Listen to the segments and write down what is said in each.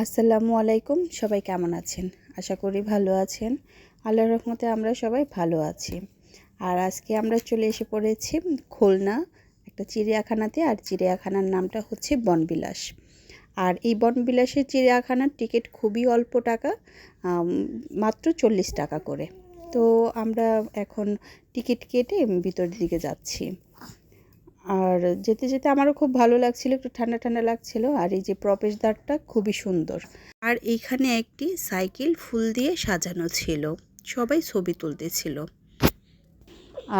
আসসালামু আলাইকুম, সবাই কেমন আছেন? আশা করি ভালো আছেন। আল্লাহর রহমতে আমরা সবাই ভালো আছি। আর আজকে আমরা চলে এসে পড়েছি খুলনা, একটা চিড়িয়াখানাতে। আর চিড়িয়াখানার নামটা হচ্ছে বনবিলাস। আর এই বনবিলাসের চিড়িয়াখানার টিকিট খুবই অল্প টাকা মাত্র চল্লিশ টাকা করে। তো আমরা এখন টিকিট কেটে ভিতরের দিকে যাচ্ছি। আর যেতে যেতে আমারও খুব ভালো লাগছিল, একটু ঠান্ডা ঠান্ডা লাগছিল আর এই যে প্রবেশদ্বারটা খুবই সুন্দর। আর এইখানে একটি সাইকেল ফুল দিয়ে সাজানো ছিল, সবাই ছবি তুলতেছিল।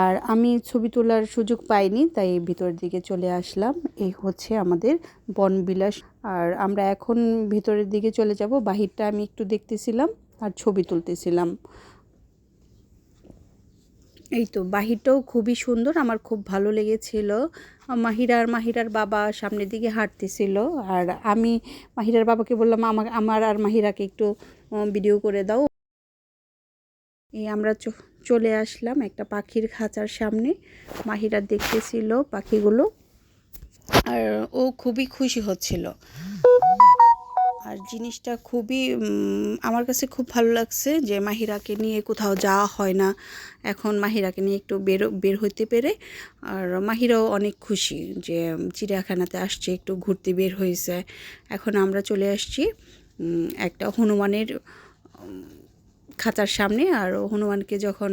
আর আমি ছবি তোলার সুযোগ পাইনি, তাই ভিতরের দিকে চলে আসলাম, এই হচ্ছে আমাদের বনবিলাস। আর আমরা এখন ভিতরের দিকে চলে যাব, বাহিরটা আমি একটু দেখতেছিলাম আর ছবি তুলতেছিলাম। এই তো, বাহিরটাও খুবই সুন্দর, আমার খুব ভালো লেগেছিল। মাহিরা আর মাহিরার বাবা সামনের দিকে হাঁটতেছিল, আর আমি মাহিরার বাবাকে বললাম, আমার আমার আর মাহিরাকে একটু ভিডিও করে দাও। এই আমরা চলে আসলাম একটা পাখির খাঁচার সামনে। মাহিরা দেখতেছিল পাখিগুলো, আর ও খুবই খুশি হচ্ছিল। আর জিনিসটা খুবই আমার কাছে খুব ভালো লাগছে যে মাহিরাকে নিয়ে কোথাও যাওয়া হয় না। এখন মাহিরাকে নিয়ে একটু বের বের হইতে পেরে আর মাহিরাও অনেক খুশি যে চিড়িয়াখানাতে আসছে, একটু ঘুরতে বের হয়েছে এখন আমরা চলে আসছি একটা হনুমানের খাঁচার সামনে। আর হনুমানকে যখন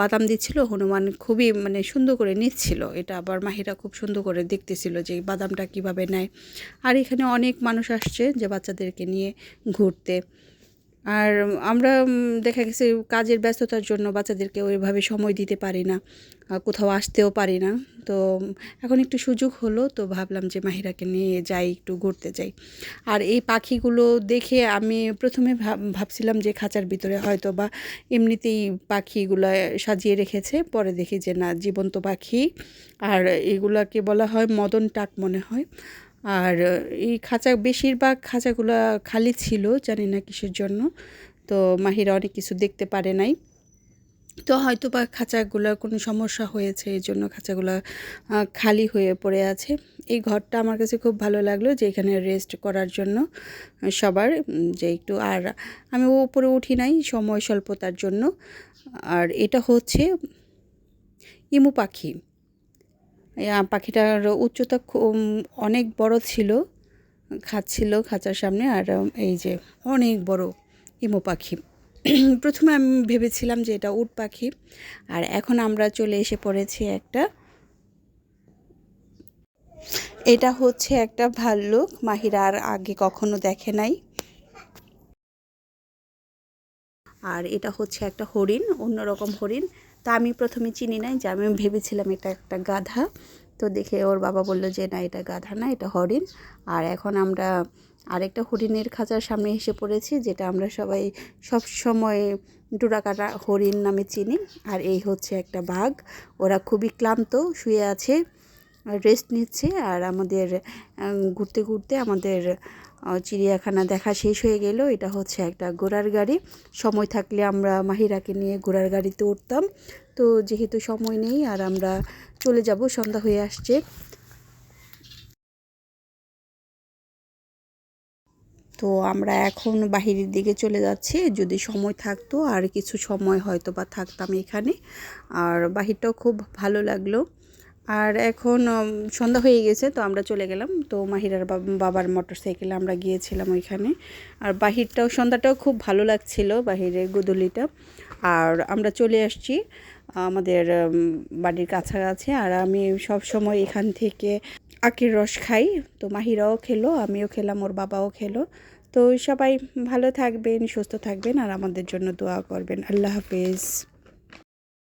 বাদাম দিচ্ছিল, হনুমান খুবই মানে সুন্দর করে নিচ্ছিল। এটা আবার মাহিরা খুব সুন্দর করে দেখতেছিল যে বাদামটা কীভাবে নেয়। আর এখানে অনেক মানুষ আসছে যে বাচ্চাদেরকে নিয়ে ঘুরতে। আর আমরা দেখা গেছে কাজের ব্যস্ততার জন্য বাচ্চাদেরকে ওইভাবে সময় দিতে পারি না কোথাও আসতেও পারি না। তো এখন একটু সুযোগ হলো, তো ভাবলাম যে মাহিরাকে নিয়ে যাই, একটু ঘুরতে যাই। আর এই পাখিগুলো দেখে আমি প্রথমে ভাব- ভাবছিলাম যে খাঁচার ভিতরে হয়তো বা এমনিতেই পাখিগুলো সাজিয়ে রেখেছে, পরে দেখি যে না, জীবন্ত পাখি। আর এগুলাকে বলা হয় মদন টাক মনে হয়। আর এই খাঁচা, বেশিরভাগ খাঁচাগুলো খালি ছিল, জানি না কিসের জন্য। তো মাহিরা অনেক কিছু দেখতে পারে নাই। তো হয়তো বা খাঁচাগুলোর কোনো সমস্যা হয়েছে, এই জন্য খাঁচাগুলো খালি হয়ে পড়ে আছে। এই ঘরটা আমার কাছে খুব ভালো লাগল যে এখানে রেস্ট করার জন্য সবার, যে একটু, আর আমি উপরে উঠি নাই, সময় স্বল্পতার জন্য। আর এটা হচ্ছে ইমু পাখি। পাখিটার উচ্চতা অনেক বড় ছিল খাচ্ছিল খাঁচার সামনে, আর এই যে অনেক বড় ইমু পাখি। প্রথমে আমি ভেবেছিলাম যে এটা উট পাখি, আর এখন আমরা চলে এসে পড়েছি একটা এটা হচ্ছে একটা ভাল্লুক, মাহিরা আর আগে কখনো দেখে নাই। আর এটা হচ্ছে একটা হরিণ, অন্যরকম হরিণ। তা আমি প্রথমে চিনি নাই যে আমি ভেবেছিলাম এটা একটা গাধা। তো দেখে ওর বাবা বলল যে, না, এটা গাধা না, এটা হরিণ। আর এখন আমরা আরেকটা হরিণের খাঁচার সামনে এসে পড়েছি, যেটা আমরা সবাই সব সময় ডোরাকাটা হরিণ নামে চিনি। আর এই হচ্ছে একটা বাঘ। ওরা খুবই ক্লান্ত, শুয়ে আছে। রেস্ট নিচ্ছে আর আমাদের ঘুরতে ঘুরতে আমাদের চিড়িয়াখানা দেখা শেষ হয়ে গেল। এটা হচ্ছে একটা ঘোড়ার গাড়ি। সময় থাকলে আমরা মাহিরাকে নিয়ে ঘোড়ার গাড়িতে উঠতাম। তো যেহেতু সময় নেই আর আমরা চলে যাব, সন্ধ্যা হয়ে আসছে। তো আমরা এখন বাহিরের দিকে চলে যাচ্ছি। যদি সময় থাকতো আর কিছু সময় হয়তো বা থাকতাম এখানে। আর বাহিরটাও খুব ভালো লাগল। আর এখন সন্ধ্যা হয়ে গেছে, তো আমরা চলে গেলাম। তো মাহিরার বাবার মোটর সাইকেলে আমরা গিয়েছিলাম ওইখানে। আর বাহিরটাও, সন্ধ্যাটাও খুব ভালো লাগছিল, বাহিরের গোদলিটা। আর আমরা চলে আসছি, আমাদের বাড়ির কাছাকাছি। আর আমি সব সময় এখান থেকে আখের রস খাই। তো মাহিরাও খেলো, আমিও খেলাম, ওর বাবাও খেলো। তো সবাই ভালো থাকবেন, সুস্থ থাকবেন, আর আমাদের জন্য দোয়া করবেন। আল্লাহ হাফেজ।